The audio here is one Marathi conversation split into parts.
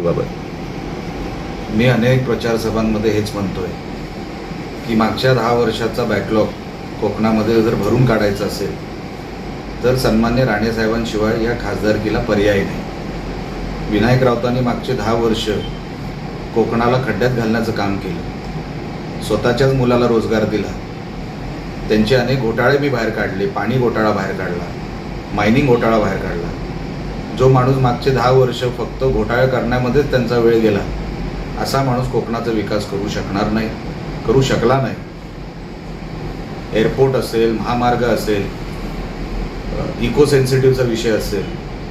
बाबत मी अनेक प्रचारसभांमध्ये हेच म्हणतोय की मागच्या दहा वर्षाचा बॅकलॉग कोकणामध्ये जर भरून काढायचा असेल तर सन्मान्य राणेसाहेबांशिवाय या खासदारकीला पर्याय नाही. विनायक राऊतांनी मागचे दहा वर्ष कोकणाला खड्ड्यात घालण्याचं काम केलं. स्वतःच्याच मुलाला रोजगार दिला. त्यांचे अनेक घोटाळे मी बाहेर काढले. पाणी घोटाळा बाहेर काढला. मायनिंग घोटाळा बाहेर काढला. जो माणूस मागचे दहा वर्ष फक्त घोटाळा करण्यामध्येच त्यांचा वेळ गेला असा माणूस कोकणाचा विकास करू शकणार नाही करू शकला नाही. एअरपोर्ट असेल महामार्ग असेल इको सेन्सिटिव्हचा विषय असेल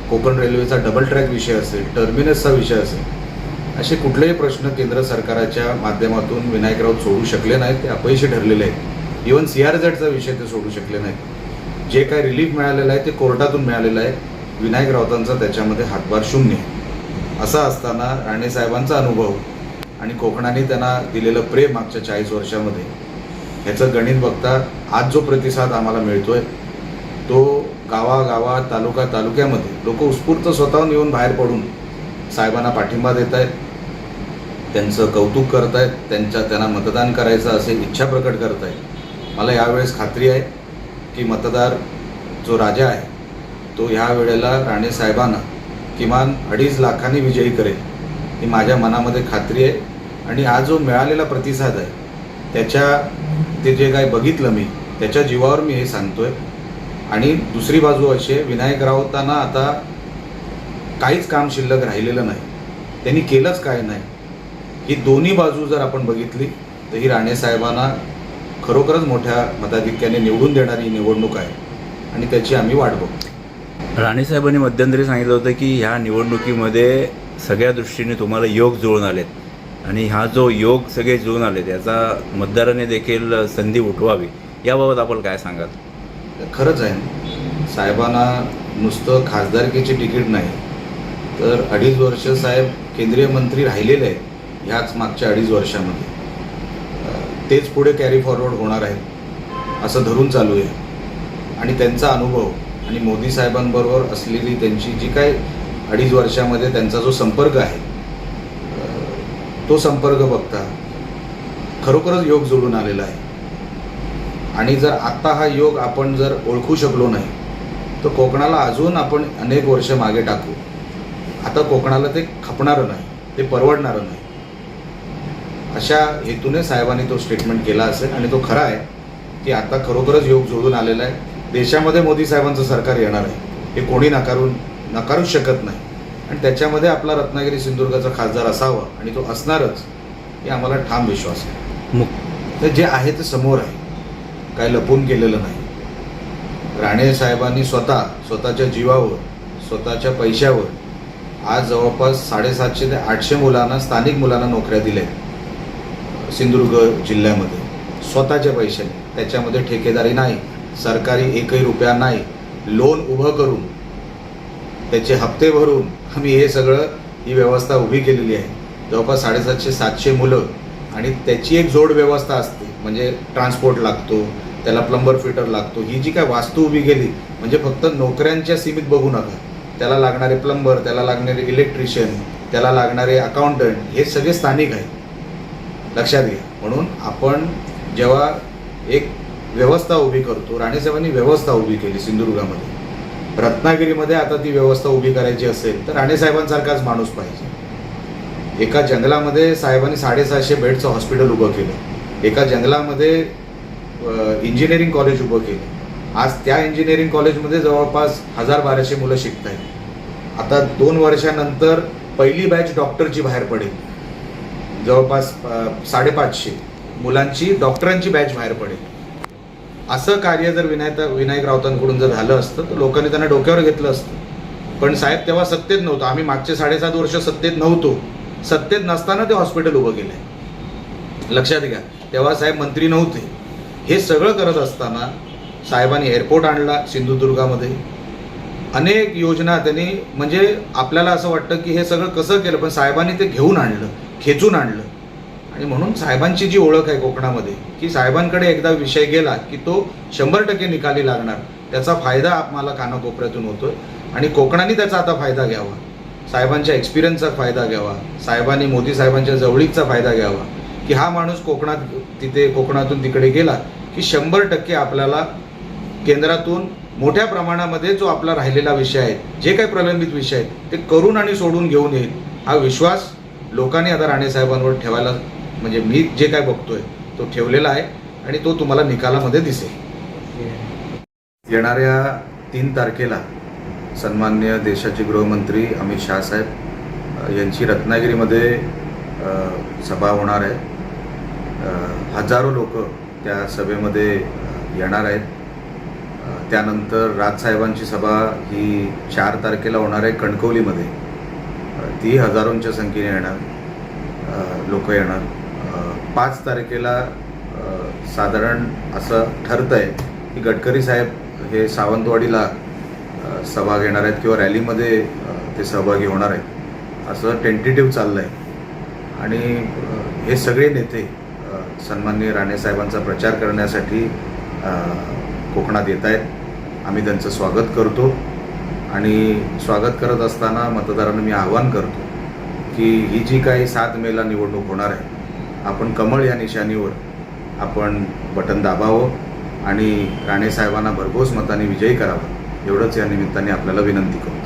कोकण रेल्वेचा डबल ट्रॅक विषय असेल टर्मिनसचा विषय असेल असे कुठलेही प्रश्न केंद्र सरकारच्या माध्यमातून विनायक राऊत सोडू शकले नाहीत ते अपयशी ठरलेले आहेत. इवन सी आर झेडचा विषय ते सोडू शकले नाहीत. जे काय रिलीफ मिळालेलं आहे ते कोर्टातून मिळालेलं आहे. विनायक राऊतांचा त्याच्यामध्ये हातभार शून्य. आहे असं असताना राणेसाहेबांचा अनुभव आणि कोकणाने त्यांना दिलेलं प्रेम मागच्या चाळीस वर्षामध्ये ह्याचं गणित बघता आज जो प्रतिसाद आम्हाला मिळतोय तो गावागावात तालुका तालुक्यामध्ये लोक उत्स्फूर्त स्वतःहून येऊन बाहेर पडून साहेबांना पाठिंबा देत आहेत त्यांचं कौतुक करतायत त्यांच्या त्यांना मतदान करायचं असे इच्छा प्रकट करतायत. मला यावेळेस खात्री आहे की मतदार जो राजा आहे तो ह्या वेळेला राणे साहेबांना किमान अडीच लाखांनी विजयी करेल ही माझ्या मनामध्ये खात्री आहे. आणि हा जो मिळालेला प्रतिसाद आहे त्याच्या ते जे काय बघितलं मी त्याच्या जीवावर मी हे सांगतोय. आणि दुसरी बाजू अशी आहे विनायक राऊतांना आता काहीच काम शिल्लक राहिलेलं नाही. त्यांनी केलंच काय नाही. ही दोन्ही बाजू जर आपण बघितली तर ही राणेसाहेबांना खरोखरच मोठ्या मताधिक्याने निवडून देणारी निवडणूक आहे. आणि त्याची आम्ही वाट बघतो. राणेसाहेबांनी मध्यंतरी सांगितलं होतं की ह्या निवडणुकीमध्ये सगळ्या दृष्टीने तुम्हाला योग जुळून आलेत. आणि हा जो योग सगळे जुळून आलेत याचा मतदाराने देखील संधी उठवावी. याबाबत आपण काय सांगाल? खरंच आहे. साहेबांना नुसतं खासदारकीची तिकीट नाही तर अडीच वर्ष साहेब केंद्रीय मंत्री राहिलेले आहेत ह्याच मागच्या अडीच वर्षामध्ये. तेच पुढे कॅरी फॉरवर्ड होणार आहे असं धरून चालू आहे. आणि त्यांचा अनुभव आणि मोदी साहेबांबरोबर असलेली त्यांची जी काय अडीच वर्षामध्ये त्यांचा जो संपर्क आहे तो संपर्क बघता खरोखरच योग जुळून आलेला आहे. आणि जर आत्ता हा योग आपण जर ओळखू शकलो नाही तर कोकणाला अजून आपण अनेक वर्ष मागे टाकू. आता कोकणाला ते खपणारं नाही ते परवडणारं नाही. अशा हेतूने साहेबांनी तो स्टेटमेंट केला असेल आणि तो खरा आहे की आता खरोखरच योग जुळून आलेला आहे. देशामध्ये मोदी साहेबांचं सरकार येणार आहे. हे कोणी नाकारून नकारूच शकत नाही. आणि त्याच्यामध्ये आपला रत्नागिरी सिंधुदुर्गाचा खासदार असावा आणि तो असणारच हे आम्हाला ठाम विश्वास आहे. मुक तर जे आहे ते समोर आहे. काय लपून केलेलं नाही. राणे साहेबांनी स्वतः स्वतःच्या जीवावर स्वतःच्या पैशावर आज जवळपास साडेसातशे ते आठशे मुलांना स्थानिक मुलांना नोकऱ्या दिल्या सिंधुदुर्ग जिल्ह्यामध्ये. स्वतःच्या पैशाने. त्याच्यामध्ये ठेकेदारी नाही. सरकारी एकही रुपया नाही लोन उभं करून त्याचे हप्ते भरून आम्ही हे सगळं ही व्यवस्था उभी केलेली आहे. जवळपास साडेसातशे सातशे मुलं आणि त्याची एक जोड व्यवस्था असते म्हणजे ट्रान्सपोर्ट लागतो त्याला प्लंबर फिटर लागतो ही जी काय वास्तू उभी केली म्हणजे फक्त नोकऱ्यांच्या सीमित बघू नका. त्याला लागणारे प्लंबर त्याला लागणारे इलेक्ट्रिशियन त्याला लागणारे अकाउंटंट हे सगळे स्थानिक आहेत. लक्षात घ्या. म्हणून आपण जेव्हा एक व्यवस्था उभी करतो. राणेसाहेबांनी व्यवस्था उभी केली सिंधुदुर्गामध्ये. रत्नागिरीमध्ये आता ती व्यवस्था उभी करायची असेल तर राणेसाहेबांसारखाच माणूस पाहिजे. एका जंगलामध्ये साहेबांनी साडेसहाशे बेडचं हॉस्पिटल उभं केलं. एका जंगलामध्ये इंजिनिअरिंग कॉलेज उभं केलं. आज त्या इंजिनिअरिंग कॉलेजमध्ये जवळपास हजार बाराशे मुलं शिकत आहेत आता दोन वर्षानंतर पहिली बॅच डॉक्टरची बाहेर पडेल. जवळपास साडेपाचशे मुलांची डॉक्टरांची बॅच बाहेर पडेल. असं कार्य जर विनायक विनायक राऊतांकडून जर झालं असतं तर लोकांनी त्यांना डोक्यावर घेतलं असतं. पण साहेब तेव्हा सत्तेत नव्हतं. आम्ही मागचे साडेसात वर्ष सत्तेत नव्हतो. सत्तेत नसताना ते हॉस्पिटल उभं केलंय. लक्षात घ्या. तेव्हा साहेब मंत्री नव्हते. हे सगळं करत असताना साहेबांनी एअरपोर्ट आणला सिंधुदुर्गामध्ये. अनेक योजना त्यांनी म्हणजे आपल्याला असं वाटतं की हे सगळं कसं केलं पण साहेबांनी ते घेऊन आणलं खेचून आणलं. आणि म्हणून साहेबांची जी ओळख आहे कोकणामध्ये की साहेबांकडे एकदा विषय गेला की तो शंभर टक्के निकाली लागणार त्याचा फायदा आम्हाला कानाकोपऱ्यातून होतोय. आणि कोकणाने त्याचा आता फायदा घ्यावा. साहेबांच्या एक्सपिरियन्सचा फायदा घ्यावा. साहेबांनी मोदी साहेबांच्या जवळीकचा फायदा घ्यावा. की हा माणूस कोकणात तिथे कोकणातून तिकडे गेला की शंभर टक्के आपल्याला केंद्रातून मोठ्या प्रमाणामध्ये जो आपला राहिलेला विषय आहे जे काही प्रलंबित विषय आहेत ते करून आणि सोडून घेऊन येईल. हा विश्वास लोकांनी आता राणे साहेबांवर ठेवायला म्हणजे मी जे काय बघतोय तो ठेवलेला आहे आणि तो तुम्हाला निकालामध्ये दिसेल. येणाऱ्या तीन तारखेला सन्मान्य देशाचे गृहमंत्री अमित शहा साहेब यांची रत्नागिरीमध्ये सभा होणार आहे. हजारो लोक त्या सभेमध्ये येणार आहेत. त्यानंतर राजसाहेबांची सभा ही चार तारखेला होणार आहे कणकवलीमध्ये. ती हजारोंच्या संख्येने येणार लोक येणार. पाच तारखेला साधारण असं ठरतं आहे की गडकरी साहेब हे सावंतवाडीला सभा घेणार आहेत किंवा रॅलीमध्ये ते सहभागी होणार आहेत. असं टेंटेटिव्ह चाललं आहे आणि हे सगळे नेते सन्माननीय राणेसाहेबांचा प्रचार करण्यासाठी कोकणात येत आहेत. आम्ही त्यांचं स्वागत करतो. आणि स्वागत करत असताना मतदारांना मी आवाहन करतो की ही जी काही सात मेला निवडणूक होणार आहे आपण कमळ या निशाणीवर आपण बटन दाबावं आणि राणे साहेबांना भरघोस मताने विजयी करावं. एवढंच या निमित्ताने आपल्याला विनंती करतो.